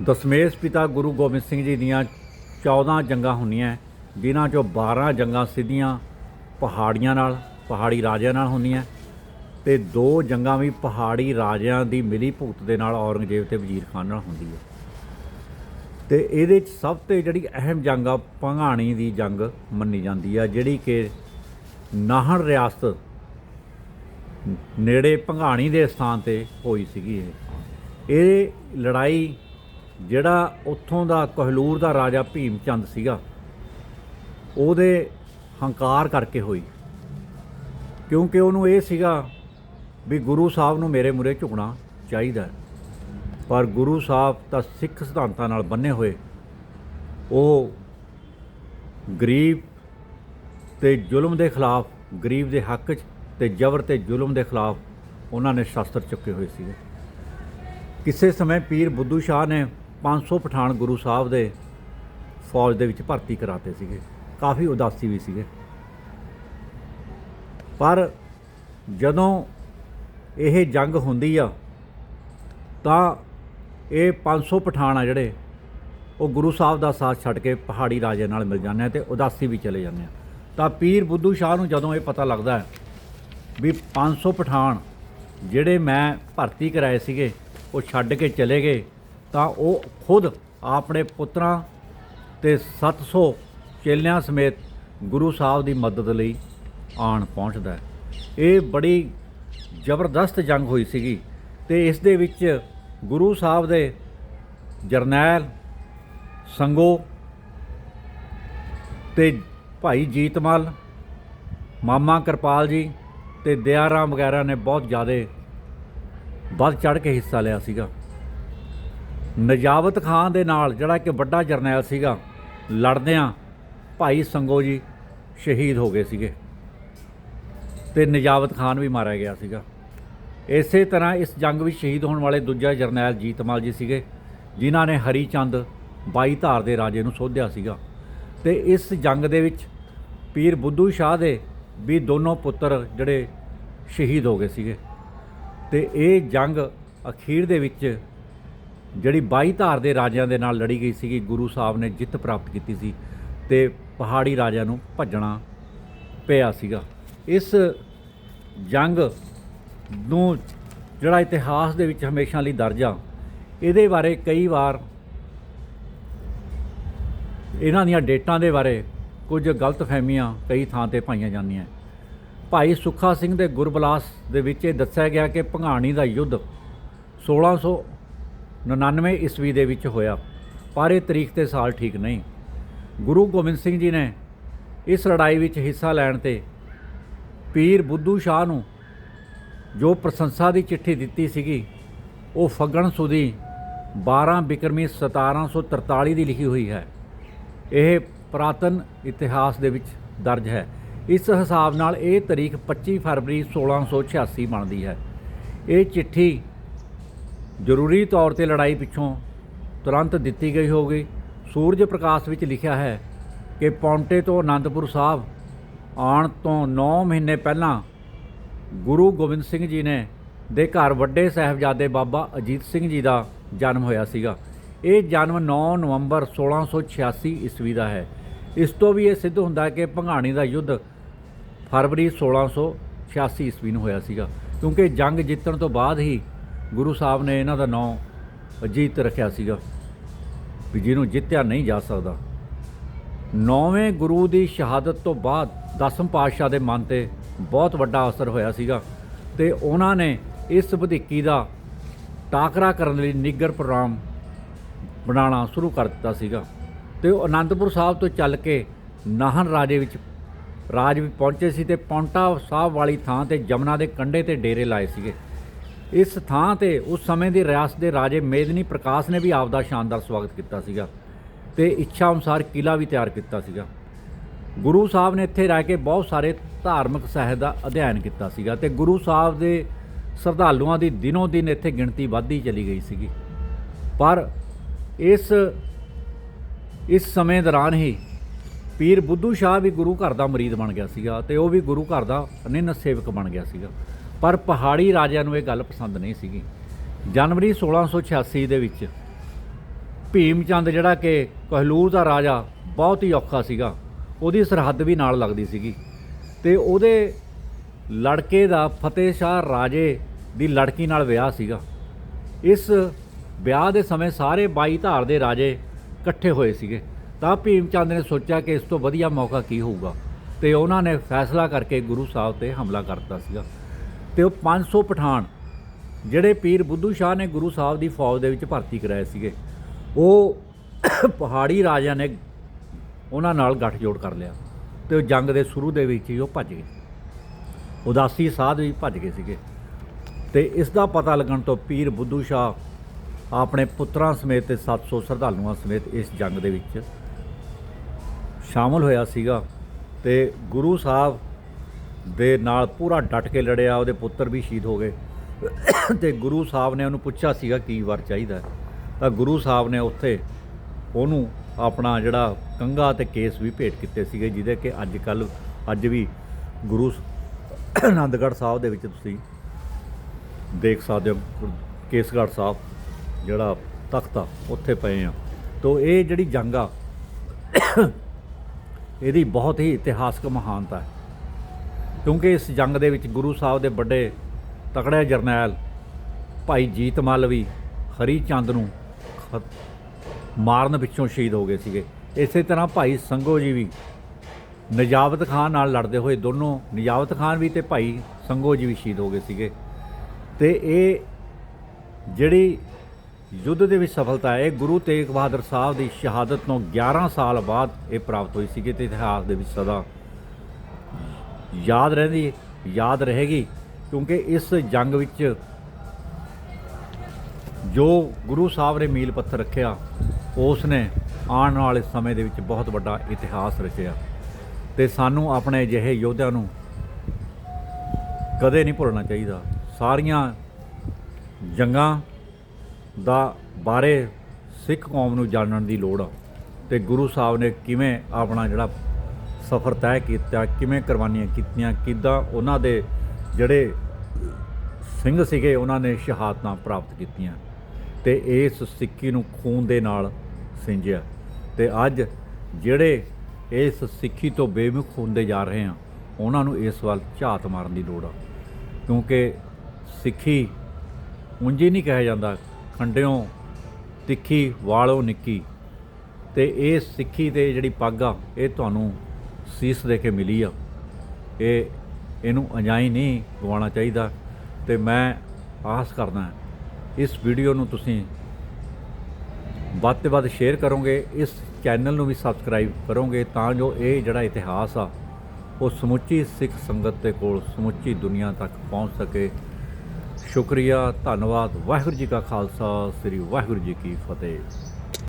ਦਸ਼ਮੇਸ਼ ਪਿਤਾ ਗੁਰੂ ਗੋਬਿੰਦ ਸਿੰਘ ਜੀ ਦੀਆਂ 14 ਜੰਗਾਂ ਹੁੰਦੀਆਂ ਜਿਨ੍ਹਾਂ ਚੋਂ 12 ਜੰਗਾਂ ਸਿੱਧੀਆਂ ਪਹਾੜੀਆਂ ਨਾਲ, ਪਹਾੜੀ ਰਾਜਿਆਂ ਨਾਲ ਹੁੰਦੀਆਂ ਤੇ ਦੋ ਜੰਗਾਂ ਵੀ ਪਹਾੜੀ ਰਾਜਿਆਂ ਦੀ ਮਿਲੀ ਭੁਗਤ ਦੇ ਨਾਲ ਔਰੰਗਜ਼ੇਬ ਤੇ ਵਜ਼ੀਰ ਖਾਨ ਨਾਲ ਹੁੰਦੀ ਹੈ। ਤੇ ਇਹਦੇ ਚ ਸਭ ਤੋਂ ਜਿਹੜੀ ਅਹਿਮ ਜੰਗ ਆ, ਭੰਗਾਣੀ ਦੀ ਜੰਗ ਮੰਨੀ ਜਾਂਦੀ ਆ, ਜਿਹੜੀ ਕਿ ਨਾਹਣ ਰਿਆਸਤ ਨੇੜੇ ਭੰਗਾਣੀ ਦੇ ਸਥਾਨ ਤੇ ਹੋਈ ਸੀਗੀ ਇਹ। ਇਹ ਲੜਾਈ ਜਿਹੜਾ ਉੱਥੋਂ ਦਾ ਕੋਹਲੂਰ ਦਾ ਰਾਜਾ ਭੀਮ ਚੰਦ ਸੀਗਾ, ਉਹਦੇ ਹੰਕਾਰ ਕਰਕੇ ਹੋਈ। ਕਿਉਂਕਿ ਉਹਨੂੰ ਇਹ ਸੀਗਾ ਵੀ ਗੁਰੂ ਸਾਹਿਬ ਨੂੰ ਮੇਰੇ ਮੂਹਰੇ ਝੁਕਣਾ ਚਾਹੀਦਾ ਪਰ ਗੁਰੂ ਸਾਹਿਬ ਤਾਂ ਸਿੱਖ ਸਿਧਾਂਤਾਂ ਨਾਲ ਬੰਨੇ ਹੋਏ। ਉਹ ਗਰੀਬ ਤੇ ਜ਼ੁਲਮ ਦੇ ਖਿਲਾਫ, ਗਰੀਬ ਦੇ ਹੱਕ 'ਚ ਤੇ ਜ਼ਬਰ ਤੇ ਜ਼ੁਲਮ ਦੇ ਖਿਲਾਫ ਉਹਨਾਂ ਨੇ ਸ਼ਸਤਰ ਚੁੱਕੇ ਹੋਏ ਸੀਗੇ। ਕਿਸੇ ਸਮੇਂ ਪੀਰ ਬੁੱਧੂ ਸ਼ਾਹ ਨੇ 500 ਪਠਾਨ ਗੁਰੂ ਸਾਹਿਬ ਦੇ ਫੌਜ ਦੇ ਵਿੱਚ ਭਰਤੀ ਕਰਾਤੇ ਸੀਗੇ। ਕਾਫੀ ਉਦਾਸੀ ਵੀ ਸੀਗੇ। ਪਰ ਜਦੋਂ ਇਹ ਜੰਗ ਹੁੰਦੀ ਆ, ਤਾਂ ਇਹ 500 ਪਠਾਨ ਆ ਜਿਹੜੇ, ਉਹ ਗੁਰੂ ਸਾਹਿਬ ਦਾ ਸਾਥ ਛੱਡ ਕੇ ਪਹਾੜੀ ਰਾਜੇ ਨਾਲ ਮਿਲ ਜਾਂਦੇ ਆ ਤੇ ਉਦਾਸੀ ਵੀ ਚਲੇ ਜਾਂਦੇ ਆ। ਤਾਂ ਪੀਰ ਬੁੱਧੂ ਸ਼ਾਹ ਨੂੰ ਜਦੋਂ ਇਹ ਪਤਾ ਲੱਗਦਾ ਹੈ ਵੀ 500 ਪਠਾਨ ਜਿਹੜੇ ਮੈਂ ਭਰਤੀ ਕਰਾਏ ਸੀਗੇ, ਉਹ ਛੱਡ ਕੇ ਚਲੇ ਗਏ ਤਾਂ ਉਹ ਖੁਦ ਆਪਣੇ ਪੁੱਤਰਾਂ ਤੇ 700 ਚੇਲਿਆਂ ਸਮੇਤ ਗੁਰੂ ਸਾਹਿਬ ਦੀ ਮਦਦ ਲਈ ਆਣ ਪਹੁੰਚਦਾ ਹੈ। ਇਹ ਬੜੀ ਜ਼ਬਰਦਸਤ ਜੰਗ ਹੋਈ ਸੀਗੀ ਤੇ ਇਸ ਦੇ ਵਿੱਚ ਗੁਰੂ ਸਾਹਿਬ ਦੇ ਜਰਨੈਲ, ਸੰਗੋ ਤੇ ਭਾਈ ਜੀਤਮਲ, ਮਾਮਾ ਕਿਰਪਾਲ ਜੀ ਤੇ ਦਿਆਰਾਮ ਵਗੈਰਾ ਨੇ ਬਹੁਤ ਜ਼ਿਆਦਾ ਵੱਧ ਚੜ ਕੇ ਹਿੱਸਾ ਲਿਆ ਸੀਗਾ। ਨਜ਼ਾਵਤ ਖਾਨ ਦੇ ਨਾਲ ਜਿਹੜਾ ਕਿ ਵੱਡਾ ਜਰਨੈਲ ਸੀਗਾ, ਲੜਦਿਆਂ ਭਾਈ ਸੰਗੋ ਜੀ ਸ਼ਹੀਦ ਹੋ ਗਏ ਸੀਗੇ। ਤੇ ਨਜ਼ਾਵਤ ਖਾਨ ਵੀ ਮਾਰਿਆ ਗਿਆ ਸੀਗਾ। ਇਸੇ ਤਰ੍ਹਾਂ ਇਸ ਜੰਗ ਵਿੱਚ ਸ਼ਹੀਦ ਹੋਣ ਵਾਲੇ ਦੂਜਾ ਜਰਨੈਲ ਜੀਤਮਾਲ ਜੀ ਸੀਗੇ, ਜਿਨ੍ਹਾਂ ਨੇ ਹਰੀ ਚੰਦ ਬਾਈ ਧਾਰ ਦੇ ਰਾਜੇ ਨੂੰ ਸੋਧਿਆ ਸੀਗਾ। ਤੇ ਇਸ ਜੰਗ ਦੇ ਵਿੱਚ ਪੀਰ ਬੁੱਧੂ ਸ਼ਾਹ ਦੇ ਵੀ ਦੋਨੋਂ ਪੁੱਤਰ ਜਿਹੜੇ ਸ਼ਹੀਦ ਹੋ ਗਏ ਸੀਗੇ। ਤੇ ਇਹ ਜੰਗ ਅਖੀਰ ਦੇ ਵਿੱਚ ਜਿਹੜੀ ਬਾਈ ਧਾਰ ਦੇ ਰਾਜਿਆਂ ਦੇ ਨਾਲ ਲੜੀ ਗਈ ਸੀਗੀ, ਗੁਰੂ ਸਾਹਿਬ ਨੇ ਜਿੱਤ ਪ੍ਰਾਪਤ ਕੀਤੀ ਸੀ ਤੇ ਪਹਾੜੀ ਰਾਜਿਆਂ ਨੂੰ ਭੱਜਣਾ ਪਿਆ ਸੀਗਾ। ਇਸ ਜੰਗ ਨੂੰ ਜਿਹੜਾ ਇਤਿਹਾਸ ਦੇ ਵਿੱਚ ਹਮੇਸ਼ਾ ਲਈ ਦਰਜ ਆ, ਇਹਦੇ ਬਾਰੇ ਕਈ ਵਾਰ ਇਹਨਾਂ ਦੀਆਂ ਡੇਟਾਂ ਦੇ ਬਾਰੇ ਕੁਝ ਗਲਤਫਹਿਮੀਆਂ ਕਈ ਥਾਂ ਤੇ ਪਾਈਆਂ ਜਾਂਦੀਆਂ। ਭਾਈ ਸੁੱਖਾ ਸਿੰਘ ਦੇ ਗੁਰਬਲਾਸ ਦੇ ਵਿੱਚ ਇਹ ਦੱਸਿਆ ਗਿਆ ਕਿ ਭੰਗਾਣੀ ਦਾ ਯੁੱਧ 1699 ਈਸਵੀ ਦੇ ਵਿੱਚ ਹੋਇਆ, ਪਰ ਇਹ ਤਰੀਕ ਤੇ ਸਾਲ ਠੀਕ ਨਹੀਂ। ਗੁਰੂ ਗੋਬਿੰਦ ਸਿੰਘ ਜੀ ਨੇ ਇਸ ਲੜਾਈ ਵਿੱਚ ਹਿੱਸਾ ਲੈਣ ਤੇ ਪੀਰ ਬੁੱਧੂ ਸ਼ਾਹ ਨੂੰ ਜੋ ਪ੍ਰਸ਼ੰਸਾ ਦੀ ਚਿੱਠੀ ਦਿੱਤੀ ਸੀਗੀ, ਉਹ ਫੱਗਣ ਸੁਦੀ 12 ਬਿਕਰਮੀ 1743 ਦੀ ਲਿਖੀ ਹੋਈ ਹੈ। ਇਹ ਪ੍ਰਾਤਨ ਇਤਿਹਾਸ ਦੇ ਵਿੱਚ ਦਰਜ ਹੈ। ਇਸ ਹਿਸਾਬ ਨਾਲ ਇਹ ਤਾਰੀਖ 25 ਫਰਵਰੀ 1686 ਬਣਦੀ ਹੈ। ਇਹ ਚਿੱਠੀ ਜ਼ਰੂਰੀ ਤੌਰ ਤੇ ਲੜਾਈ ਪਿੱਛੋਂ ਤੁਰੰਤ ਦਿੱਤੀ ਗਈ ਹੋਗੀ ਸੂਰਜ ਪ੍ਰਕਾਸ਼ ਵਿੱਚ ਲਿਖਿਆ ਹੈ ਕਿ ਪੌਂਟੇ ਤੋਂ ਆਨੰਦਪੁਰ ਸਾਹਿਬ ਆਉਣ ਤੋਂ 9 ਮਹੀਨੇ ਪਹਿਲਾਂ ਗੁਰੂ ਗੋਬਿੰਦ ਸਿੰਘ ਜੀ ਨੇ ਦੇ ਘਰ ਵੱਡੇ ਸਾਹਿਬਜ਼ਾਦੇ ਬਾਬਾ ਅਜੀਤ ਸਿੰਘ ਜੀ ਦਾ ਜਨਮ ਹੋਇਆ ਸੀਗਾ। ਇਹ ਜਨਮ 9 ਨਵੰਬਰ 1686 ਈਸਵੀ ਦਾ ਹੈ। ਇਸ ਤੋਂ ਵੀ ਇਹ ਸਿੱਧ ਹੁੰਦਾ ਹੈ ਕਿ ਭੰਗਾਣੀ ਦਾ ਯੁੱਧ ਫਰਵਰੀ 1686 ਈਸਵੀ ਨੂੰ ਹੋਇਆ ਸੀਗਾ। ਕਿਉਂਕਿ ਜੰਗ ਜਿੱਤਣ ਤੋਂ ਬਾਅਦ ਹੀ ਗੁਰੂ ਸਾਹਿਬ ਨੇ ਇਹਨਾਂ ਦਾ ਨਾਂ ਅਜੀਤ ਰੱਖਿਆ ਸੀਗਾ ਵੀ ਜਿਹਨੂੰ ਜਿੱਤਿਆ ਨਹੀਂ ਜਾ ਸਕਦਾ। ਨੌਵੇਂ ਗੁਰੂ ਦੀ ਸ਼ਹਾਦਤ ਤੋਂ ਬਾਅਦ ਦਸਮ ਪਾਤਸ਼ਾਹ ਦੇ ਮਨ ਤੇ ਬਹੁਤ ਵੱਡਾ ਅਸਰ ਹੋਇਆ ਸੀਗਾ ਤੇ ਉਹਨਾਂ ਨੇ ਇਸ ਵਧੀਕੀ ਦਾ ਟਾਕਰਾ ਕਰਨ ਲਈ ਨਿੱਗਰ ਪ੍ਰੋਗਰਾਮ ਬਣਾਉਣਾ ਸ਼ੁਰੂ ਕਰ ਦਿੱਤਾ ਸੀਗਾ। ਤੇ ਉਹ ਅਨੰਦਪੁਰ ਸਾਹਿਬ ਤੋਂ ਚੱਲ ਕੇ ਨਾਹਨ ਰਾਜੇ ਵਿੱਚ ਰਾਜ ਵਿੱਚ ਪਹੁੰਚੇ ਸੀ ਤੇ ਪੌਂਟਾ ਸਾਹਿਬ ਵਾਲੀ ਥਾਂ ਤੇ ਜਮਨਾ ਦੇ ਕੰਢੇ ਤੇ ਡੇਰੇ ਲਾਏ ਸੀਗੇ। ਇਸ ਥਾਂ ਤੇ ਉਸ ਸਮੇਂ ਦੀ ਰਿਆਸਤ ਦੇ ਰਾਜੇ ਮੇਦਨੀ ਪ੍ਰਕਾਸ਼ ਨੇ ਵੀ ਆਪਦਾ ਸ਼ਾਨਦਾਰ ਸਵਾਗਤ ਕੀਤਾ ਸੀਗਾ ਤੇ ਇੱਛਾ ਅਨੁਸਾਰ ਕਿਲਾ ਵੀ ਤਿਆਰ ਕੀਤਾ ਸੀਗਾ। ਗੁਰੂ ਸਾਹਿਬ ਨੇ ਇੱਥੇ ਰਹਿ ਕੇ ਬਹੁਤ ਸਾਰੇ ਧਾਰਮਿਕ ਸਾਹਿਤ ਦਾ ਅਧਿਐਨ ਕੀਤਾ ਸੀਗਾ ਤੇ ਗੁਰੂ ਸਾਹਿਬ ਦੇ ਸ਼ਰਧਾਲੂਆਂ ਦੀ ਦਿਨੋਂ ਦਿਨ ਇੱਥੇ ਗਿਣਤੀ ਵੱਧਦੀ ਚਲੀ ਗਈ ਸੀਗੀ। ਪਰ ਇਸ ਇਸ ਸਮੇਂ ਦੌਰਾਨ ਹੀ ਪੀਰ ਬੁੱਧੂ ਸ਼ਾਹ ਵੀ ਗੁਰੂ ਘਰ ਦਾ ਮਰੀਦ ਬਣ ਗਿਆ ਸੀਗਾ ਤੇ ਉਹ ਵੀ ਗੁਰੂ ਘਰ ਦਾ ਅਨਿੰਨ ਸੇਵਕ ਬਣ ਗਿਆ ਸੀਗਾ। ਪਰ ਪਹਾੜੀ ਰਾਜਿਆਂ ਨੂੰ ਇਹ ਗੱਲ ਪਸੰਦ ਨਹੀਂ ਸੀਗੀ। ਜਨਵਰੀ 1686 ਦੇ ਵਿੱਚ ਭੀਮ ਚੰਦ ਜਿਹੜਾ ਕਿ ਕਹਿਲੂਰ ਦਾ ਰਾਜਾ ਬਹੁਤ ਹੀ ਔਖਾ ਸੀਗਾ, ਉਹਦੀ ਸਰਹੱਦ ਵੀ ਨਾਲ ਲੱਗਦੀ ਸੀਗੀ ਤੇ ਉਹਦੇ ਲੜਕੇ ਦਾ ਫਤਿਹ ਸ਼ਾਹ ਰਾਜੇ ਦੀ ਲੜਕੀ ਨਾਲ ਵਿਆਹ ਸੀਗਾ। ਇਸ ਵਿਆਹ ਦੇ ਸਮੇਂ ਸਾਰੇ 22 ਧਾਰ ਦੇ ਰਾਜੇ ਇਕੱਠੇ ਹੋਏ ਸੀਗੇ। ਤਾਂ ਭੀਮ ਚੰਦ ਨੇ ਸੋਚਿਆ ਕਿ ਇਸ ਤੋਂ ਵਧੀਆ ਮੌਕਾ ਕੀ ਹੋਊਗਾ ਤੇ ਉਹਨਾਂ ਨੇ ਫੈਸਲਾ ਕਰਕੇ ਗੁਰੂ ਸਾਹਿਬ ਤੇ ਹਮਲਾ ਕਰਤਾ ਸੀਗਾ। ਤੇ ਉਹ 500 ਪਠਾਨ, ਜਿਹੜੇ ਪੀਰ ਬੁੱਧੂ ਸ਼ਾਹ ਨੇ ਗੁਰੂ ਸਾਹਿਬ ਦੀ ਫੌਜ ਦੇ ਵਿੱਚ ਭਰਤੀ ਕਰਾਏ ਸੀਗੇ, ਉਹ ਪਹਾੜੀ ਰਾਜਿਆਂ ਨੇ ਉਹਨਾਂ ਨਾਲ ਗੱਠਜੋੜ ਕਰ ਲਿਆ ਤੇ ਉਹ ਜੰਗ ਦੇ ਸ਼ੁਰੂ ਦੇ ਵਿੱਚ ਹੀ ਉਹ ਭੱਜ ਗਏ। ਉਦਾਸੀ ਸਾਧ ਵੀ ਭੱਜ ਗਏ ਸੀਗੇ। ਤੇ ਇਸ ਦਾ ਪਤਾ ਲੱਗਣ ਤੋਂ ਪੀਰ ਬੁੱਧੂ ਸ਼ਾਹ ਆਪਣੇ ਪੁੱਤਰਾਂ ਸਮੇਤ ਤੇ 700 ਸ਼ਰਧਾਲੂਆਂ ਸਮੇਤ ਇਸ ਜੰਗ ਦੇ ਵਿੱਚ ਸ਼ਾਮਲ ਹੋਇਆ ਸੀਗਾ ਤੇ ਗੁਰੂ ਸਾਹਿਬ ਦੇ ਨਾਲ ਪੂਰਾ ਡਟ ਕੇ ਲੜਿਆ, ਉਹਦੇ ਪੁੱਤਰ ਵੀ ਸ਼ਹੀਦ ਹੋ ਗਏ। ਤੇ ਗੁਰੂ ਸਾਹਿਬ ਨੇ ਉਹਨੂੰ ਪੁੱਛਿਆ ਸੀਗਾ ਕੀ ਵਰ ਚਾਹੀਦਾ ਤਾਂ ਗੁਰੂ ਸਾਹਿਬ ਨੇ ਉੱਥੇ ਉਹਨੂੰ ਆਪਣਾ ਜਿਹੜਾ ਕੰਗਾ ਤੇ ਕੇਸ ਵੀ ਭੇਟ ਕੀਤੇ ਸੀਗੇ, ਜਿਹਦੇ ਕਿ ਅੱਜ ਕੱਲ ਅੱਜ ਵੀ ਗੁਰੂ ਸ- ਆਨੰਦਗੜ੍ਹ ਸਾਹਿਬ ਦੇ ਵਿੱਚ ਤੁਸੀਂ ਦੇਖ ਸਕਦੇ ਹੋ ਕੇਸਗੜ੍ਹ ਸਾਹਿਬ ਜਿਹੜਾ ਤਖਤ ਆ, ਉੱਥੇ ਪਏ ਆ। ਤੋ ਇਹ ਜਿਹੜੀ ਜੰਗ ਆ, ਇਹਦੀ ਬਹੁਤ ਹੀ ਇਤਿਹਾਸਕ ਮਹਾਨਤਾ ਹੈ। ਕਿਉਂਕਿ ਇਸ ਜੰਗ ਦੇ ਵਿੱਚ ਗੁਰੂ ਸਾਹਿਬ ਦੇ ਵੱਡੇ ਤਕੜੇ ਜਰਨੈਲ ਭਾਈ ਜੀਤ ਮੱਲ ਵੀ ਹਰੀ ਚੰਦ ਨੂੰ ਮਾਰਨ ਪਿੱਛੋਂ ਸ਼ਹੀਦ ਹੋ ਗਏ ਸੀਗੇ। ਇਸੇ ਤਰ੍ਹਾਂ ਭਾਈ ਸੰਗੋ ਜੀ ਵੀ ਨਜਾਬਤ ਖਾਨ ਨਾਲ ਲੜਦੇ ਹੋਏ ਦੋਨੋਂ ਨਜਾਬਤ ਖਾਨ ਵੀ ਤੇ ਭਾਈ ਸੰਗੋ ਜੀ ਵੀ ਸ਼ਹੀਦ ਹੋ ਗਏ ਸੀਗੇ। ਤੇ ਇਹ ਜਿਹੜੀ ਯੁੱਧ ਦੇ ਵਿੱਚ ਸਫਲਤਾ ਹੈ, ਇਹ ਗੁਰੂ ਤੇਗ ਬਹਾਦਰ ਸਾਹਿਬ ਦੀ ਸ਼ਹਾਦਤ ਤੋਂ 11 ਸਾਲ ਬਾਅਦ ਇਹ ਪ੍ਰਾਪਤ ਹੋਈ ਸੀਗੀ ਤੇ ਇਤਿਹਾਸ ਦੇ ਵਿੱਚ ਸਦਾ ਯਾਦ ਰਹਿੰਦੀ, ਯਾਦ ਰਹੇਗੀ, ਕਿਉਂਕਿ ਇਸ ਜੰਗ ਵਿੱਚ ਜੋ ਗੁਰੂ ਸਾਹਿਬ ਨੇ ਮੀਲ ਪੱਥਰ ਰੱਖਿਆ ਉਸ ਨੇ ਆਉਣ ਵਾਲੇ ਸਮੇਂ ਦੇ ਵਿੱਚ ਬਹੁਤ ਵੱਡਾ ਇਤਿਹਾਸ ਰਚਿਆ। ਤੇ ਸਾਨੂੰ ਆਪਣੇ ਅਜਿਹੇ ਯੋਧਿਆਂ ਨੂੰ ਕਦੇ ਨਹੀਂ ਭੁੱਲਣਾ ਚਾਹੀਦਾ। ਸਾਰੀਆਂ ਜੰਗਾਂ ਦਾ ਬਾਰੇ ਸਿੱਖ ਕੌਮ ਨੂੰ ਜਾਣਨ ਦੀ ਲੋੜ ਆ। ਤੇ ਗੁਰੂ ਸਾਹਿਬ ਨੇ ਕਿਵੇਂ ਆਪਣਾ ਜਿਹੜਾ ਸਫ਼ਰ ਤੈਅ ਕੀਤਾ, ਕਿਵੇਂ ਕੁਰਬਾਨੀਆਂ ਕੀਤੀਆਂ, ਕਿੱਦਾਂ ਉਹਨਾਂ ਦੇ ਜਿਹੜੇ ਸਿੰਘ ਸੀਗੇ, ਉਹਨਾਂ ਨੇ ਸ਼ਹਾਦਤਾਂ ਪ੍ਰਾਪਤ ਕੀਤੀਆਂ ਤੇ ਇਸ ਸਿੱਕੀ ਨੂੰ ਖੂਨ ਦੇ ਨਾਲ ਸਿੰਜਿਆ। ਤੇ ਅੱਜ ਜਿਹੜੇ ਇਸ ਸਿੱਖੀ ਤੋਂ ਬੇਮੁਖ ਹੁੰਦੇ ਜਾ ਰਹੇ ਆ ਉਹਨਾਂ ਨੂੰ ਇਸ ਵੱਲ ਝਾਤ ਮਾਰਨ ਦੀ ਲੋੜ ਆ। ਕਿਉਂਕਿ ਸਿੱਖੀ ਉਂਝ ਹੀ ਨਹੀਂ ਕਿਹਾ ਜਾਂਦਾ, ਖੰਡਿਓਂ ਤਿੱਖੀ, ਵਾਲੋਂ ਨਿੱਕੀ। ਤੇ ਇਹ ਸਿੱਖੀ ਤੇ ਜਿਹੜੀ ਪੱਗ ਆ, ਇਹ ਤੁਹਾਨੂੰ ਸੀਸ ਦੇ ਕੇ ਮਿਲੀ ਆ। ਇਹ, ਇਹਨੂੰ ਅਜਾਈ ਨਹੀਂ ਗਵਾਉਣਾ ਚਾਹੀਦਾ ਤੇ ਮੈਂ ਆਸ ਕਰਦਾ ਇਸ ਵੀਡੀਓ ਨੂੰ ਤੁਸੀਂ ਵੱਧ ਤੋਂ ਵੱਧ ਸ਼ੇਅਰ ਕਰੋਗੇ, ਇਸ ਚੈਨਲ ਨੂੰ ਵੀ ਸਬਸਕ੍ਰਾਈਬ ਕਰੋਗੇ ਤਾਂ ਜੋ ਇਹ ਜਿਹੜਾ ਇਤਿਹਾਸ ਆ, ਉਹ ਸਮੁੱਚੀ ਸਿੱਖ ਸੰਗਤ ਦੇ ਕੋਲ ਸਮੁੱਚੀ ਦੁਨੀਆ ਤੱਕ ਪਹੁੰਚ ਸਕੇ। ਸ਼ੁਕਰੀਆ, ਧੰਨਵਾਦ, ਵਾਹਿਗੁਰੂ ਜੀ ਕਾ ਖਾਲਸਾ, ਸ੍ਰੀ ਵਾਹਿਗੁਰੂ ਜੀ ਕੀ ਫਤਿਹ।